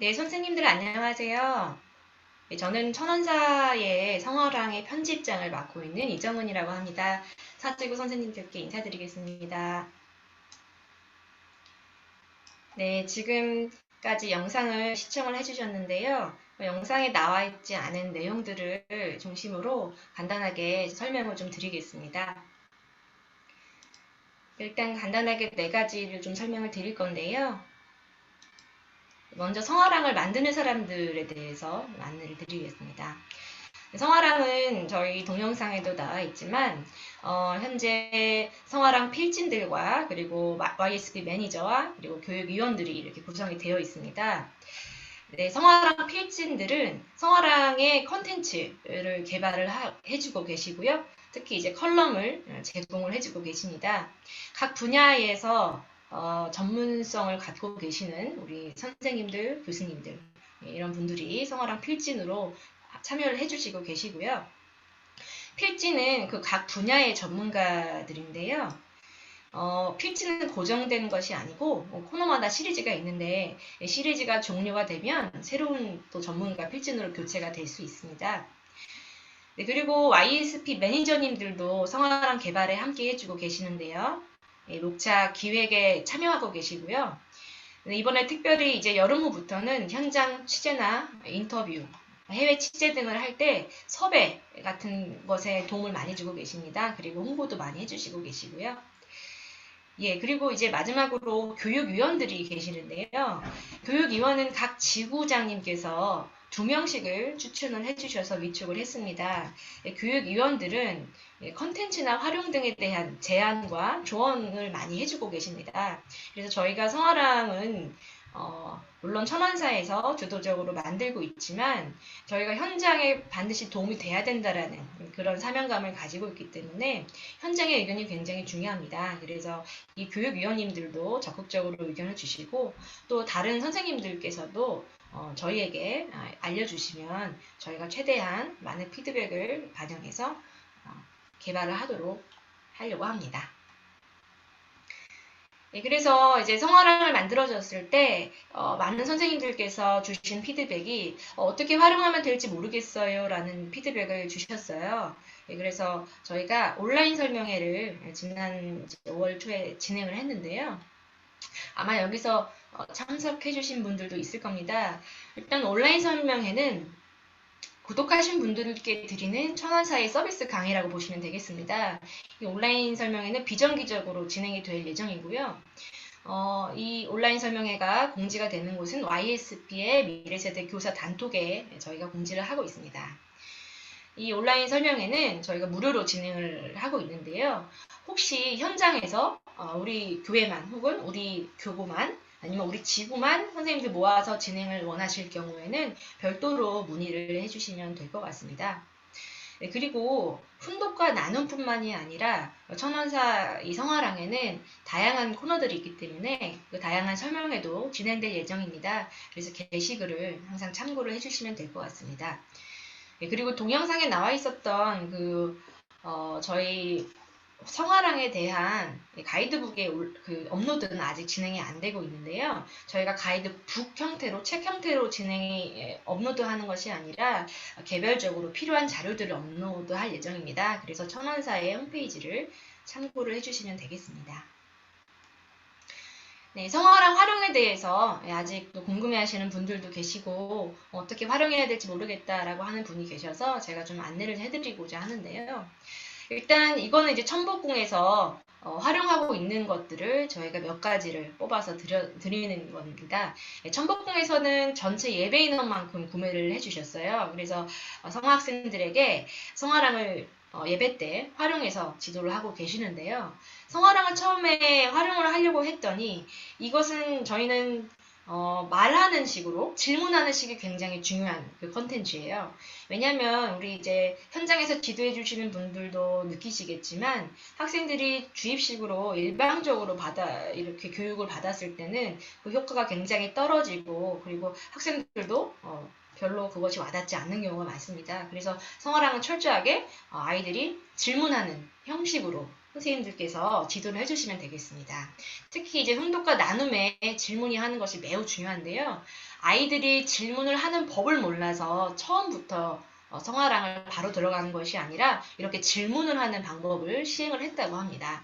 네, 선생님들 안녕하세요. 네, 저는 천원사의 성어랑의 편집장을 맡고 있는 이정은이라고 합니다. 사지구 선생님들께 인사드리겠습니다. 네, 지금까지 영상을 시청을 해주셨는데요. 영상에 나와 있지 않은 내용들을 중심으로 간단하게 설명을 좀 드리겠습니다. 일단 간단하게 네 가지를 좀 설명을 드릴 건데요. 먼저 성화랑을 만드는 사람들에 대해서 안내를 드리겠습니다. 성화랑은 저희 동영상에도 나와 있지만 어, 현재 성화랑 필진들과 그리고 YSP 매니저와 그리고 교육위원들이 이렇게 구성이 되어 있습니다. 네, 성화랑 필진들은 성화랑의 컨텐츠를 개발을 하, 해주고 계시고요. 특히 이제 컬럼을 제공을 해주고 계십니다. 각 분야에서 어, 전문성을 갖고 계시는 우리 선생님들, 교수님들 예, 이런 분들이 성화랑 필진으로 참여를 해주시고 계시고요. 필진은 그 각 분야의 전문가들인데요. 어, 필진은 고정된 것이 아니고 뭐 코너마다 시리즈가 있는데 예, 시리즈가 종료가 되면 새로운 또 전문가 필진으로 교체가 될 수 있습니다. 네, 그리고 YSP 매니저님들도 성화랑 개발에 함께 해주고 계시는데요. 예, 녹차 기획에 참여하고 계시고요. 네, 이번에 특별히 이제 여름 후부터는 현장 취재나 인터뷰, 해외 취재 등을 할 때 섭외 같은 것에 도움을 많이 주고 계십니다. 그리고 홍보도 많이 해주시고 계시고요. 예, 그리고 이제 마지막으로 교육위원들이 계시는데요. 교육위원은 각 지구장님께서 두 명씩을 추천을 해주셔서 위촉을 했습니다. 예, 교육위원들은 예, 컨텐츠나 활용 등에 대한 제안과 조언을 많이 해주고 계십니다. 그래서 저희가 성화랑은 어, 물론 천원사에서 주도적으로 만들고 있지만 저희가 현장에 반드시 도움이 돼야 된다라는 그런 사명감을 가지고 있기 때문에 현장의 의견이 굉장히 중요합니다. 그래서 이 교육위원님들도 적극적으로 의견을 주시고 또 다른 선생님들께서도 어, 저희에게 아, 알려주시면 저희가 최대한 많은 피드백을 반영해서 어, 개발을 하도록 하려고 합니다. 네, 그래서 이제 성화랑을 만들어졌을 때 어, 많은 선생님들께서 주신 피드백이 어, 떻게 활용하면 될지 모르겠어요 라는 피드백을 주셨어요. 네, 그래서 저희가 온라인 설명회를 지난 5월 초에 진행을 했는데요. 아마 여기서 어, 참석해 주신 분들도 있을 겁니다. 일단 온라인 설명회는 구독하신 분들께 드리는 천원사의 서비스 강의라고 보시면 되겠습니다. 이 온라인 설명회는 비정기적으로 진행이 될 예정이고요. 어, 이 온라인 설명회가 공지가 되는 곳은 YSP의 미래세대 교사 단톡에 저희가 공지를 하고 있습니다. 이 온라인 설명회는 저희가 무료로 진행을 하고 있는데요. 혹시 현장에서 어, 우리 교회만 혹은 우리 교구만 아니면 우리 지구만 선생님들 모아서 진행을 원하실 경우에는 별도로 문의를 해주시면 될 것 같습니다. 네, 그리고 훈독과 나눔뿐만이 아니라 천원사 이 성화랑에는 다양한 코너들이 있기 때문에 그 다양한 설명회도 진행될 예정입니다. 그래서 게시글을 항상 참고를 해주시면 될 것 같습니다. 네, 그리고 동영상에 나와 있었던 그 어, 저희 성화랑에 대한 가이드북의 그 업로드는 아직 진행이 안 되고 있는데요. 저희가 가이드북 형태로 책 형태로 진행이 예, 업로드하는 것이 아니라 개별적으로 필요한 자료들을 업로드할 예정입니다. 그래서 천원사의 홈페이지를 참고를 해주시면 되겠습니다. 네, 성화랑 활용에 대해서 아직 궁금해하시는 분들도 계시고 어떻게 활용해야 될지 모르겠다라고 하는 분이 계셔서 제가 좀 안내를 해드리고자 하는데요. 일단 이거는 이제 천복궁에서 어, 활용하고 있는 것들을 저희가 몇 가지를 뽑아서 드려, 드리는 겁니다. 네, 천복궁에서는 전체 예배 인원만큼 구매를 해주셨어요. 그래서 어, 성학생들에게 성화랑을 어, 예배 때 활용해서 지도를 하고 계시는데요. 성화랑을 처음에 활용을 하려고 했더니 이것은 저희는 어, 말하는 식으로 질문하는 식이 굉장히 중요한 그 컨텐츠예요. 왜냐하면 우리 이제 현장에서 지도해 주시는 분들도 느끼시겠지만 학생들이 주입식으로 일방적으로 받아 이렇게 교육을 받았을 때는 그 효과가 굉장히 떨어지고 그리고 학생들도 어, 별로 그것이 와닿지 않는 경우가 많습니다. 그래서 성화랑은 철저하게 어, 아이들이 질문하는 형식으로 선생님들께서 지도를 해주시면 되겠습니다. 특히 이제 흥독과 나눔에 질문이 하는 것이 매우 중요한데요. 아이들이 질문을 하는 법을 몰라서 처음부터 어, 성화랑을 바로 들어가는 것이 아니라 이렇게 질문을 하는 방법을 시행을 했다고 합니다.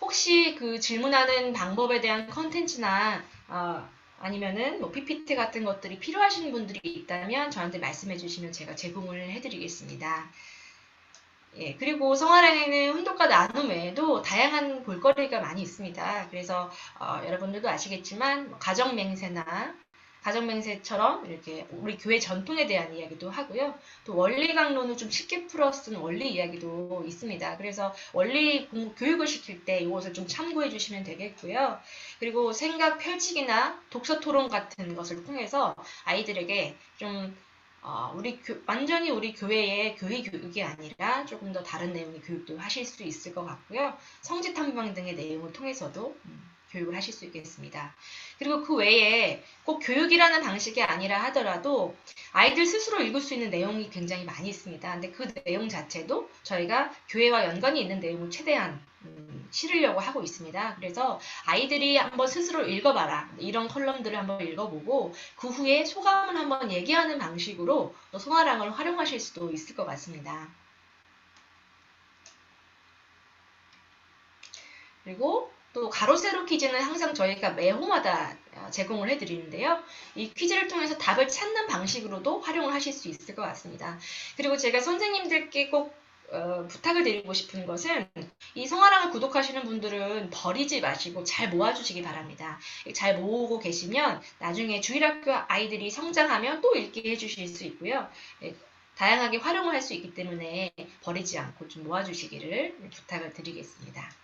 혹시 그 질문하는 방법에 대한 컨텐츠나 어, 아니면은 뭐 PPT 같은 것들이 필요하신 분들이 있다면 저한테 말씀해 주시면 제가 제공을 해드리겠습니다. 예, 그리고 성화랑에는 훈독과 나눔 외에도 다양한 볼거리가 많이 있습니다. 그래서 어, 여러분들도 아시겠지만 뭐 가정 맹세나 가정 맹세처럼 이렇게 우리 교회 전통에 대한 이야기도 하고요. 또 원리 강론을 좀 쉽게 풀어 쓴 원리 이야기도 있습니다. 그래서 원리 교육을 시킬 때 이것을 좀 참고해 주시면 되겠고요. 그리고 생각 펼치기나 독서 토론 같은 것을 통해서 아이들에게 좀 어, 우리 교, 완전히 우리 교회의 교회 교육이 아니라 조금 더 다른 내용의 교육도 하실 수 있을 것 같고요. 성지 탐방 등의 내용을 통해서도 음, 교육을 하실 수 있겠습니다. 그리고 그 외에 꼭 교육이라는 방식이 아니라 하더라도 아이들 스스로 읽을 수 있는 내용이 굉장히 많이 있습니다. 근데 그 내용 자체도 저희가 교회와 연관이 있는 내용을 최대한 음, 실으려고 하고 있습니다. 그래서 아이들이 한번 스스로 읽어봐라. 이런 컬럼들을 한번 읽어보고 그 후에 소감을 한번 얘기하는 방식으로 또 송화랑을 활용하실 수도 있을 것 같습니다. 그리고 또 가로 세로 퀴즈는 항상 저희가 매호마다 어, 제공을 해드리는데요. 이 퀴즈를 통해서 답을 찾는 방식으로도 활용을 하실 수 있을 것 같습니다. 그리고 제가 선생님들께 꼭 어, 부탁을 드리고 싶은 것은 이 성화랑을 구독하시는 분들은 버리지 마시고 잘 모아주시기 바랍니다. 잘 모으고 계시면 나중에 주일학교 아이들이 성장하면 또 읽게 해주실 수 있고요. 예, 다양하게 활용을 할 수 있기 때문에 버리지 않고 좀 모아주시기를 부탁을 드리겠습니다.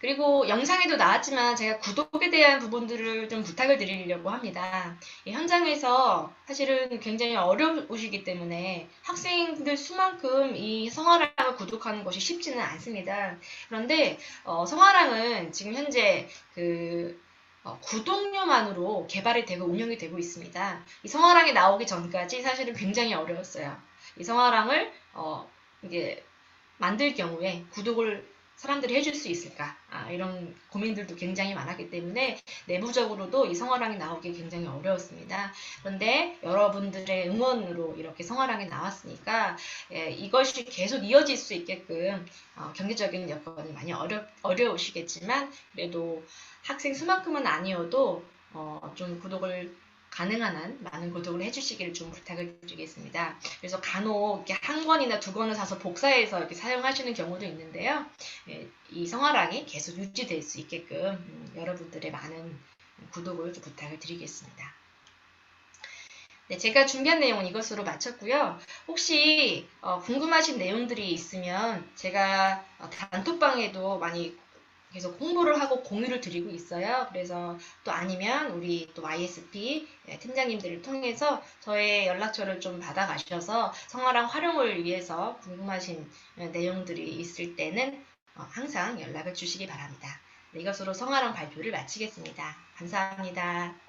그리고 영상에도 나왔지만 제가 구독에 대한 부분들을 좀 부탁을 드리려고 합니다. 현장에서 사실은 굉장히 어려우시기 때문에 학생들 수만큼 이 성화랑을 구독하는 것이 쉽지는 않습니다. 그런데 어, 성화랑은 지금 현재 그 어, 구독료만으로 개발이 되고 운영이 되고 있습니다. 이 성화랑이 나오기 전까지 사실은 굉장히 어려웠어요. 이 성화랑을 어, 이게 만들 경우에 구독을 사람들이 해줄 수 있을까? 아, 이런 고민들도 굉장히 많았기 때문에 내부적으로도 이 성화랑이 나오기 굉장히 어려웠습니다. 그런데 여러분들의 응원으로 이렇게 성화랑이 나왔으니까 예, 이것이 계속 이어질 수 있게끔 어, 경제적인 여건이 많이 어려, 어려우시겠지만 그래도 학생 수만큼은 아니어도 어, 좀 구독을 가능한 한 많은 구독을 해주시기를 좀 부탁을 드리겠습니다. 그래서 간혹 한 권이나 두 권을 사서 복사해서 이렇게 사용하시는 경우도 있는데요. 예, 이 성화랑이 계속 유지될 수 있게끔 음, 여러분들의 많은 구독을 좀 부탁을 드리겠습니다. 네, 제가 준비한 내용은 이것으로 마쳤고요. 혹시 어, 궁금하신 내용들이 있으면 제가 어, 단톡방에도 많이 계속 홍보를 하고 공유를 드리고 있어요. 그래서 또 아니면 우리 또 YSP 예, 팀장님들을 통해서 저의 연락처를 좀 받아가셔서 성화랑 활용을 위해서 궁금하신 예, 내용들이 있을 때는 어, 항상 연락을 주시기 바랍니다. 네, 이것으로 성화랑 발표를 마치겠습니다. 감사합니다.